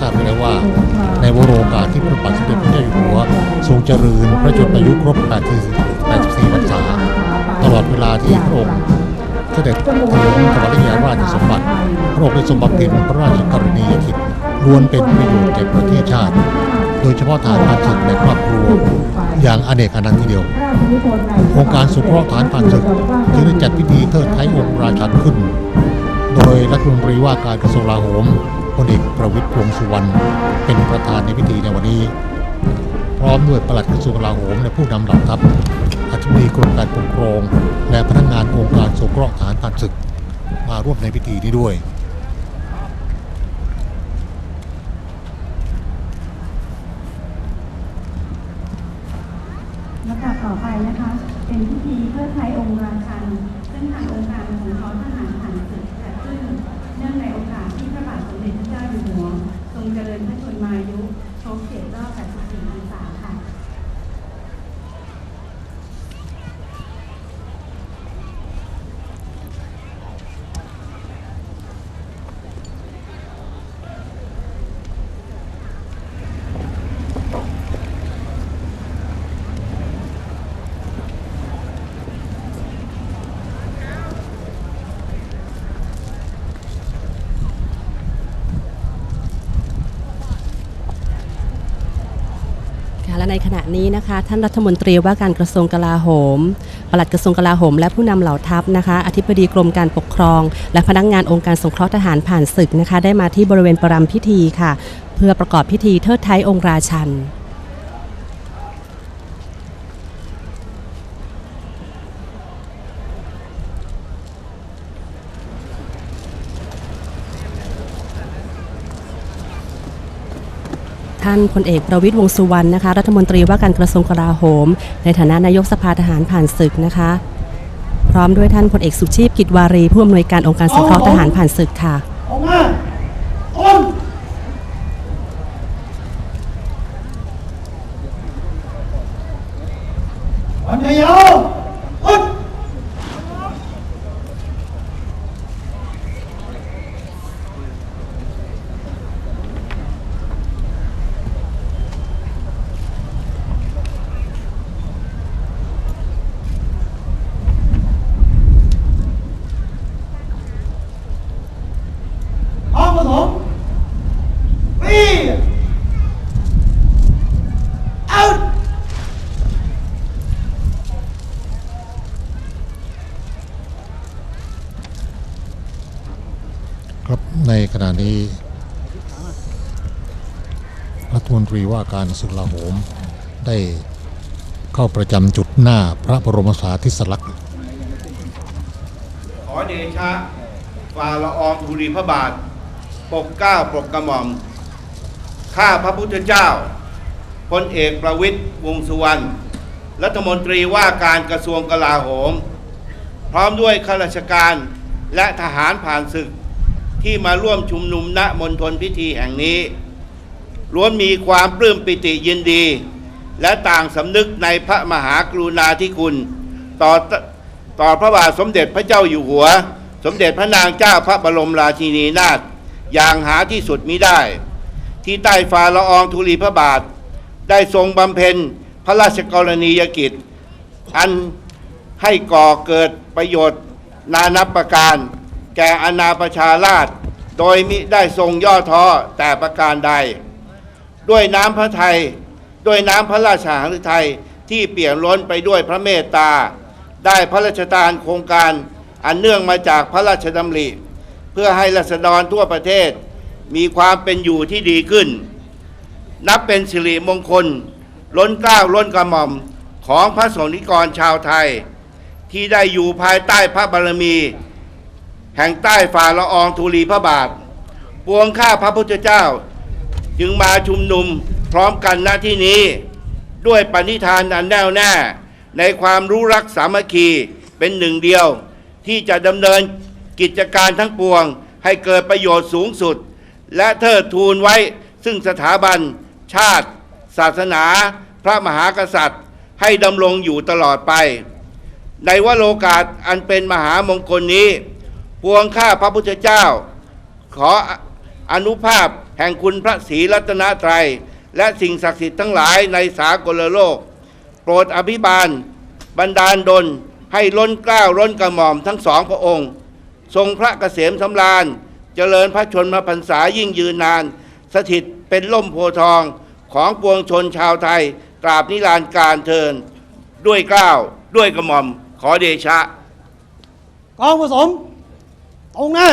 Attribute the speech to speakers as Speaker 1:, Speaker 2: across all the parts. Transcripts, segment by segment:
Speaker 1: ทราบไปแล้วว่า ในวโรกาสที่พระบาทสมเด็จพระเจ้าอยู่หัว ทรงเจริญพระชนมายุครบ 84 พรรษา ตลอดเวลาที่พระองค์เสด็จถึงถวายยาราชสมบัติ พระองค์ได้ทรงบำเพ็ญพระราชกรณียกิจล้วนเป็นประโยชน์แก่ประเทศชาติ โดยเฉพาะฐานผ่านศึกในครอบครัว อย่างอเนกอนันต์ทีเดียวโครงการสงเคราะห์ฐานผ่านศึกจึงได้จัดพิธีเทิดไทยองค์ราชันขึ้น โดยรัฐมนตรีว่าการกระทรวงกลาโหม ลเอกประวิตรวงสุวรรณเป็นประธานในพิธีในวันนี้ พร้อมด้วยปลัดกระทรวงกลาโหมและผู้นำเหล่าทัพอธิบดีกรมการปกครอง และพนักงานองค์การสงเคราะห์ฐานผ่านศึก มาร่วมในพิธีนี้ด้วย
Speaker 2: ลำดับต่อไปนะคะ เป็นพิธีเพื่อไทยองค์ราชันซึ่งทางองค์การสงเคราะห์ทหารผ่านศึกจัดขึ้น เนื่องในโอกาสที่พระบาทสมเด็จพระเจ้าอยู่หัว ทรงเจริญพระชนมายุครบเจ็ดรอบ 84พรรษาค่ะ
Speaker 3: ค่ะ และในขณะนี้นะคะท่านรัฐมนตรีว่าการกระทรวงกลาโหม ปลัดกระทรวงกลาโหม และผู้นำเหล่าทัพนะคะ อธิบดีกรมการปกครอง และพนักงานองค์การสงเคราะห์ทหารผ่านศึกนะคะ ได้มาที่บริเวณประรำพิธีค่ะ เพื่อประกอบพิธีเทิดไทยองค์ราชัน ท่านพลเอกประวิตรวงสุวรรณนะคะ รัฐมนตรีว่าการกระทรวงกลาโหม ในฐานะนายกสภาทหารผ่านศึกนะคะ พร้อมด้วยท่านพลเอกสุชีพกิจวารีผู้อำนวยการองค์การสงเคราะห์ทหารผ่านศึกค่ะ
Speaker 4: ออกมาต้นวันเดียวอึด พร้อมผสมปีเอา
Speaker 1: ครับในขณะนี้ รัฐมนตรีว่าการกระทรวงกลาโหม ได้เข้าประจำจุดหน้าพระบรมสาธิสลักษณ์
Speaker 5: ขอเดชะฝ่าละอองธุลีพระบาท ปกเก้าปกกระหม่อม ข้าพระพุทธเจ้าพลเอกประวิตยวงสุวรรณรัฐมนตรีว่าการกระทรวงกลาโหม พร้อมด้วยข้าราชการและทหารผ่านศึก ที่มาร่วมชุมนุมณมณฑลพิธีแห่งนี้ล้วนมีความปลื้มปิติยินดี และต่างสำนึกในพระมหากรุณาธิคุณ ต่อต่อพระบาทสมเด็จพระเจ้าอยู่หัว สมเด็จพระนางเจ้าพระบรมราชินีนาถอย่างหาที่สุดมิได้ ที่ใต้ฝ่าละอองธุลีพระบาท ได้ทรงบำเพ็ญพระราชกรณียกิจ อันให้ก่อเกิดประโยชน์นานับประการ แก่อาณาประชาราษฎร์โดยมิได้ทรงย่อท้อแต่ประการใด ด้วยน้ำพระทัยด้วยน้ำพระราชหฤทัยที่เปี่ยมล้นไปด้วยพระเมตตา ได้พระราชทานโครงการอันเนื่องมาจากพระราชดำริ เพื่อให้รัษฎรทั่วประเทศ มีความเป็นอยู่ที่ดีขึ้น นับเป็นสิริมงคล ล้นกล้าวล้นกระหม่อมของพระสงฆ์นิกรชาวไทย ที่ได้อยู่ภายใต้พระบารมี แห่งใต้ฝ่าละอองธุลีพระบาท ปวงข้าพระพุทธเจ้า จึงมาชุมนุมพร้อมกันณที่นี้ ด้วยปณิธานอันแน่วแน่ ในความรู้รักสามัคคีเป็นหนึ่งเดียว ที่จะดำเนินกิจการทั้งปวงให้เกิดประโยชน์สูงสุด และเทิดทูนไว้ซึ่งสถาบัน ชาติ ศาสนา พระมหากษัตริย์ ให้ดำรงอยู่ตลอดไป ในวโรกาสอันเป็นมหามงคลนี้ ปวงข้าพระพุทธเจ้า ขออนุภาพแห่งคุณพระศรีรัตนตรัย และสิ่งศักดิ์สิทธิ์ทั้งหลายในสากลโลก โปรดอภิบาลบันดาลดลให้ล้นเกล้าล้นกระหม่อมทั้งสองพระองค์ ทรงพระเกษมสำราญ เจริญพระชนมพรรษายิ่งยืนนาน สถิตเป็นล่มโพธิ์ทองของปวงชนชาวไทย ตราบนิรันดร์การเทิน ด้วยเกล้าวด้วยกระหม่อมขอเดชะ
Speaker 4: กองผสม ตรงหน้า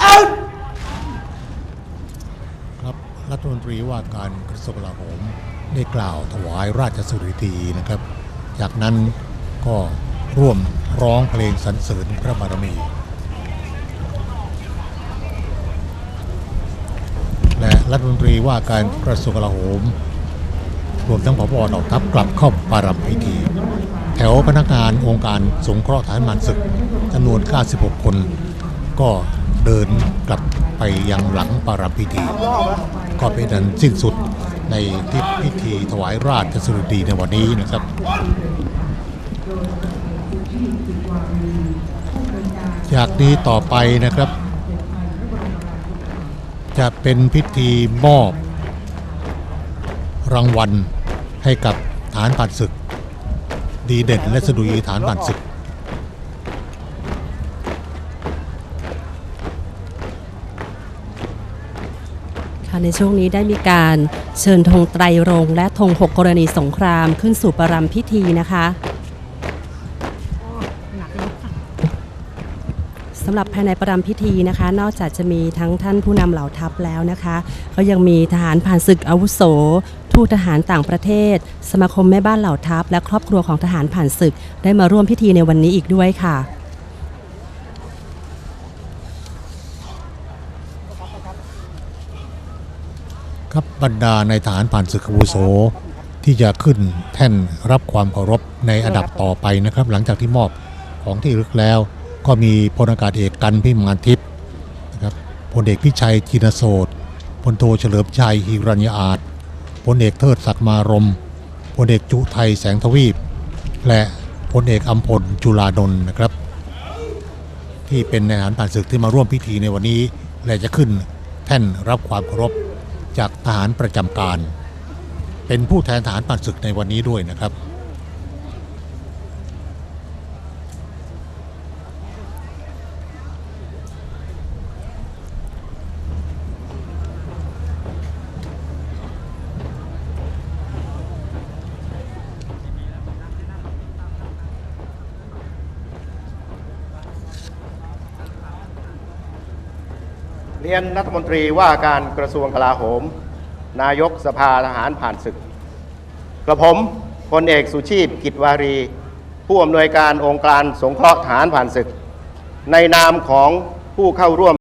Speaker 4: เอา
Speaker 1: ครับรัฐมนตรีว่าการกระทรวงกลาโหมได้กล่าวถวายราชสุริดีนะครับ จากนั้นก็ร่วมร้องเพลงสรรเสริญพระบารมี และรัฐมนตรีว่าการกระทรวงกลาโหม รวมทั้งผบเหล่าทัพกลับเข้าปารำพิธี วพนักงานองค์การสงเคราะห์ทหารมันศึกจำนวน 96 คน ก็เดินกลับไปยังหลังปารำพิธี ก็เป็นอันสิ้นสุดในที่พิธีถวายราชสดุดีในวันนี้นะครับจากนี้ต่อไปนะครับ จะเป็นพิธีมอบ รางวัลให้กับฐานผ่านศึก ดีเด่นและสดุดีฐานผ่านศึก
Speaker 3: ค่ะในช่วงนี้ได้มีการเชิญธงไตรรงค์และธงหกกรณีสงครามขึ้นสู่ประรำพิธีนะคะ สำหรับภายในประรำพิธีนะคะ นอกจากจะมีทั้งท่านผู้นำเหล่าทัพแล้วนะคะ ก็ยังมีทหารผ่านศึกอาวุโส ทูตทหารต่างประเทศ สมาคมแม่บ้านเหล่าทัพ และครอบครัวของทหารผ่านศึก ได้มาร่วมพิธีในวันนี้อีกด้วยค่ะ
Speaker 1: ครับบรรดาในฐานผ่านศึกอาวุโส ที่จะขึ้นแท่นรับความเคารพในอันดับต่อไปนะครับ หลังจากที่มอบของที่ระลึกแล้ว ก็มีพลอากาศเอกกันพิมานทิพย์นะครับพลเอกพิชัยจินโสดพลโทเฉลิมชัยฮิรัญญาอาจพลเอกเทิดศักดิ์มารมพลเอกจุไทยแสงทวีป และพลเอกอัมพลจุลาดลนะครับ ที่เป็นในฐานผ่านศึกที่มาร่วมพิธีในวันนี้ และจะขึ้นแท่นรับความเคารพจากทหารประจำการ เป็นผู้แทนทหารผ่านศึกในวันนี้ด้วยนะครับ
Speaker 6: เรียนรัฐมนตรีว่าการกระทรวงกลาโหม นายกสภาทหารผ่านศึก กระผมพลเอกสุชีพกิจวารี ผู้อำนวยการองค์การสงเคราะห์ทหารผ่านศึก ในนามของผู้เข้าร่วม